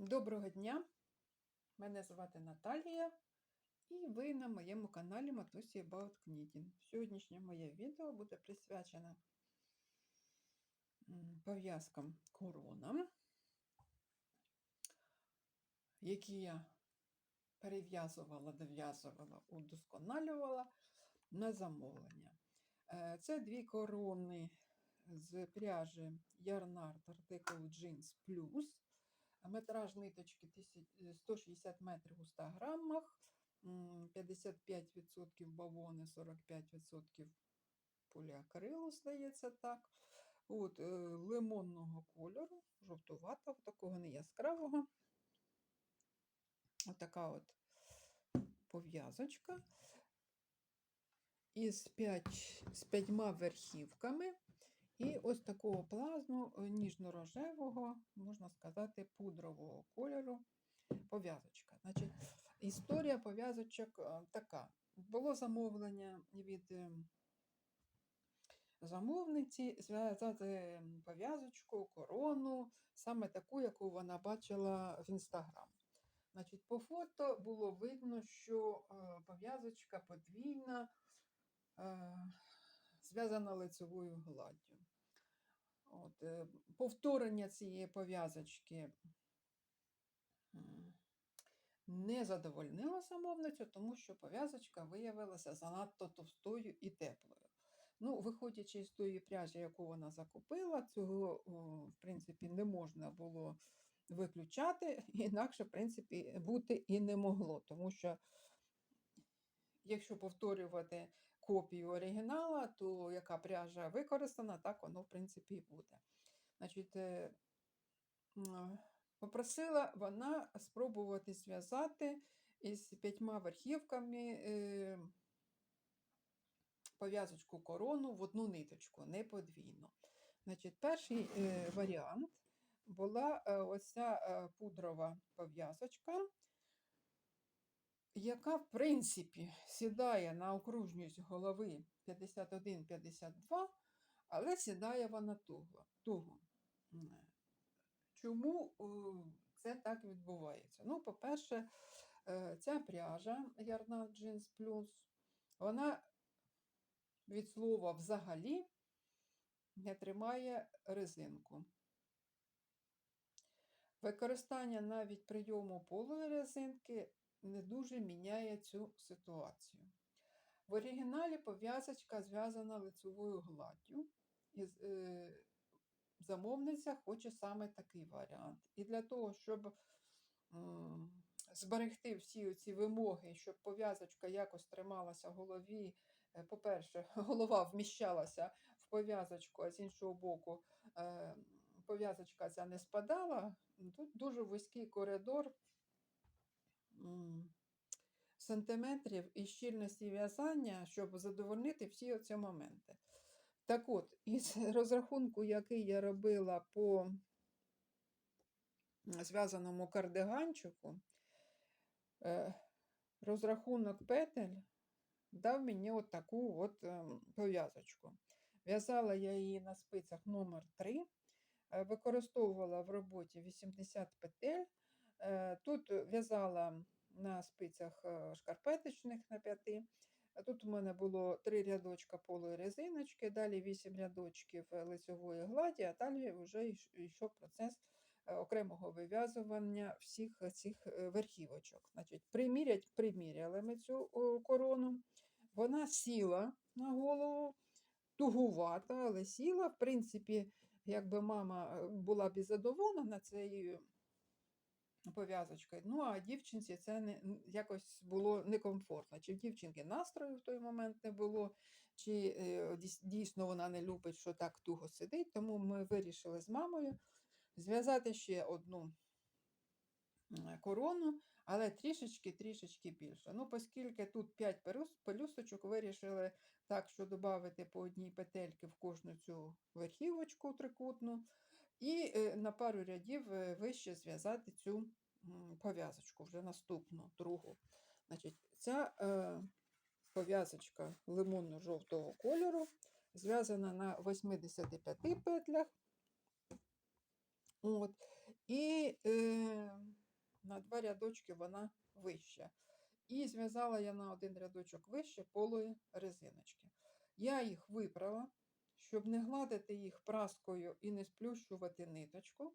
Доброго дня! Мене звати Наталія, і ви на моєму каналі Матусі About Knitting. Сьогоднішнє моє відео буде присвячене пов'язкам коронам, які я перев'язувала, дов'язувала, удосконалювала на замовлення. Е, Це дві корони з пряжі Yarnart Article Jeans Plus. Метраж ниточки 160 метрів у 100 грамах, 55% бавони, 45% поліакрилу, здається так. От, е, лимонного кольору, жовтуватого, такого не яскравого. Отака от пов'язочка. Із 5, з п'ятьма верхівками. І ось такого плазму е, ніжно-рожевого, можна сказати, пудрового кольору пов'язочка. Значить, історія пов'язочок е, така. Було замовлення від е, замовниці зв'язати пов'язочку, корону, саме таку, яку вона бачила в інстаграм. Значить, по фото було видно, що пов'язочка подвійна, зв'язана лицевою гладдю. От, е, повторення цієї пов'язочки не задовольнило замовницю, тому що пов'язочка виявилася занадто товстою і теплою. Ну, виходячи з тої пряжі, яку вона закупила, цього, в принципі, не можна було виключати, інакше, в принципі, бути і не могло, тому що якщо повторювати копію оригінала, то яка пряжа використана, так воно, в принципі, і буде. Значить, е, попросила вона спробувати зв'язати із п'ятьма верхівками е, пов'язочку корону в одну ниточку, не подвійно. Значить, перший е, варіант була ось ця е, пудрова пов'язочка, яка, в принципі, сідає на окружність голови 51-52, але сідає вона туго. туго. Чому е, це так відбувається? Ну, по-перше, е, ця пряжа Yarnart Jeans Plus, вона від слова взагалі не тримає резинку. Використання навіть прийому полої резинки не дуже міняє цю ситуацію. В оригіналі пов'язочка зв'язана лицевою гладдю, і е, замовниця хоче саме такий варіант. І для того, щоб м, зберегти всі ці вимоги, щоб пов'язочка якось трималася в голові, е, по-перше, голова вміщалася в пов'язочку, а з іншого боку, е, пов'язочка ця не спадала. Тут дуже вузький коридор сантиметрів і щільності в'язання, щоб задовольнити всі оці моменти. Так от, із розрахунку, який я робила по зв'язаному кардиганчику, е, розрахунок петель дав мені от таку от ем, пов'язочку. В'язала я її на спицях номер 3 Е, Використовувала в роботі 80 петель. Е, Тут в'язала на спицях е, шкарпеточних на 5. Тут у мене було 3 рядочка полої резиночки, далі 8 рядочків лицевої гладі, а далі вже йшов процес е, окремого вив'язування всіх цих е, верхівочок. Значить, примірять, приміряли ми цю корону. Вона сіла на голову, тугувата, але сіла. В принципі, якби мама е, була б задоволена цією пов'язочкою, ну а дівчинці це не, якось було некомфортно. Чи в дівчинки настрою в той момент не було, чи е, дійсно вона не любить, що так туго сидить. Тому ми вирішили з мамою зв'язати ще одну корону, але трішечки-трішечки більше. Ну, оскільки тут 5 пелюсточок, вирішили так, що додати по одній петельки в кожну цю верхівочку трикутну, і е, на пару рядів е, вище зв'язати цю пов'язочку, вже наступну, другу. Значить, ця е, пов'язочка лимонно-жовтого кольору зв'язана на 85 петлях. От. і е, на два рядочки вона вища. І зв'язала я на один рядочок вище полої резиночки. Я їх виправила, щоб не гладити їх праскою і не сплющувати ниточку.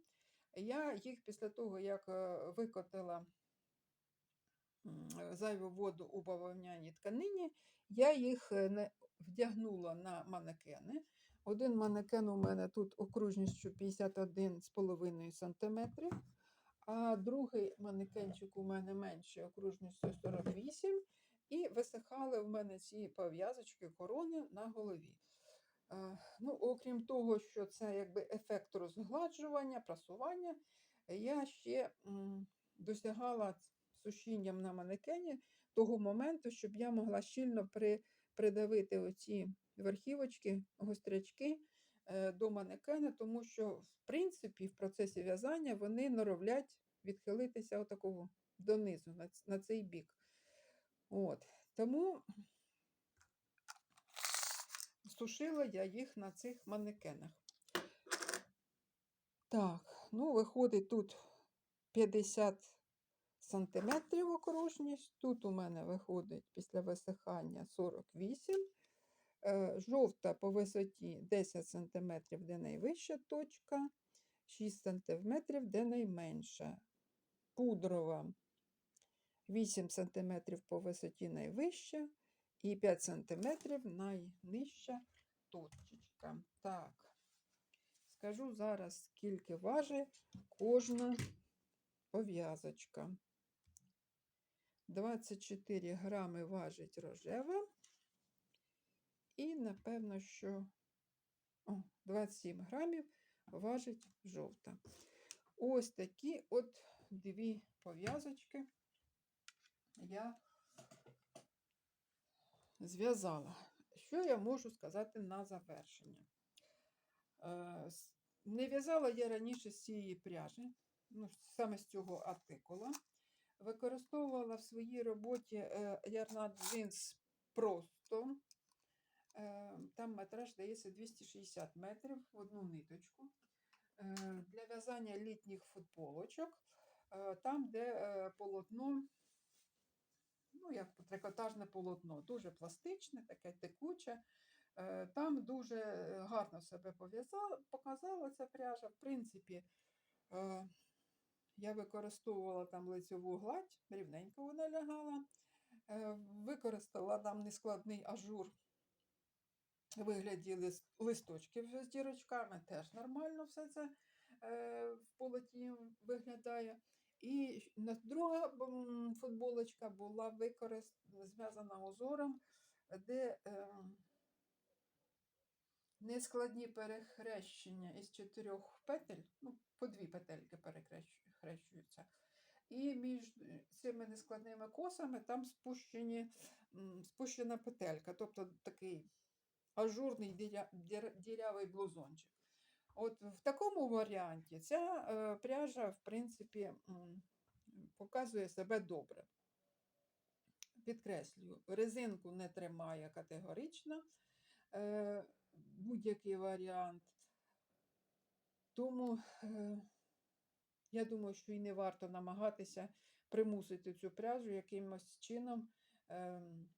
Я їх після того, як е, викотила зайву воду у бавовняній тканині, я їх е, вдягнула на манекени. Один манекен у мене тут окружністю 51,5 см, а другий манекенчик у мене менше окружністю 48 і висихали в мене ці пов'язочки корони на голові. Е, Ну, окрім того, що це якби ефект розгладжування, прасування, я ще досягала сушінням на манекені того моменту, щоб я могла щільно при, придавити оці верхівочки, гострячки е, до манекена, тому що, в принципі, в процесі в'язання вони норовлять відхилитися отакого донизу, на, на цей бік. От. Тому сушила я їх на цих манекенах. Так, ну, виходить тут 50 сантиметрів окружність. Тут у мене виходить після висихання 48. Е, Жовта по висоті 10 см, де найвища точка, 6 см, де найменша. Пудрова 8 см по висоті найвища і 5 см найнижча точечка. Так, скажу зараз, скільки важить кожна пов'язочка. 24 грами важить рожева. І, напевно, що о, 27 грамів важить жовта. Ось такі от дві пов'язочки я зв'язала. Що я можу сказати на завершення? Е, Не в'язала я раніше з цієї пряжі, ну, саме з цього артикула. Використовувала в своїй роботі е, ярнат джинс просто. Е, Там метраж здається 260 метрів в одну ниточку. Е, Для в'язання літніх футболочок, е, там, де е, полотно, ну, як трикотажне полотно, дуже пластичне, таке текуче. Е, Там дуже е, гарно себе пов'язала, показала ця пряжа. В принципі, е, я використовувала там лицьову гладь, рівненько вона лягала. Використала там нескладний ажур вигляді лис- листочків з дірочками, теж нормально все це в полотні виглядає. І друга футболочка була використ... зв'язана узором, де е, нескладні перехрещення із чотирьох петель, ну, по дві петельки перехрещуються. І між е, цими нескладними косами там спущені, спущена петелька, тобто такий ажурний дірявий блузончик. От в такому варіанті ця е, пряжа, в принципі, показує себе добре. Підкреслюю, резинку не тримає категорично е, будь-який варіант. Тому е, я думаю, що і не варто намагатися примусити цю пряжу якимось чином ем,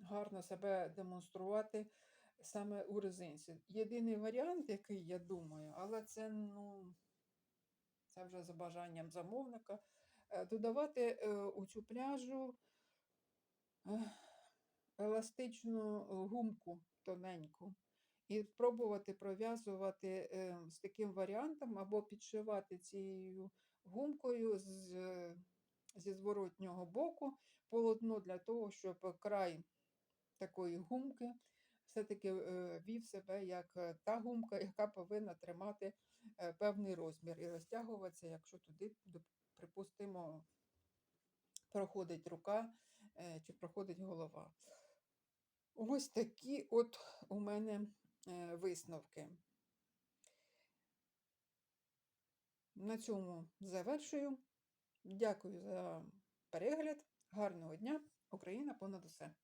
гарно себе демонструвати саме у резинці. Єдиний варіант, який я думаю, але це, ну, це вже за бажанням замовника, е, додавати е, у цю пряжу е, еластичну гумку тоненьку. І пробувати пров'язувати з таким варіантом або підшивати цією гумкою з, зі зворотнього боку полотно для того, щоб край такої гумки все-таки е, вів себе як е, та гумка, яка повинна тримати е, певний розмір і розтягуватися, якщо туди, припустимо, проходить рука чи проходить голова. Ось такі от у мене висновки. На цьому завершую. Дякую за перегляд. Гарного дня! Україна понад усе!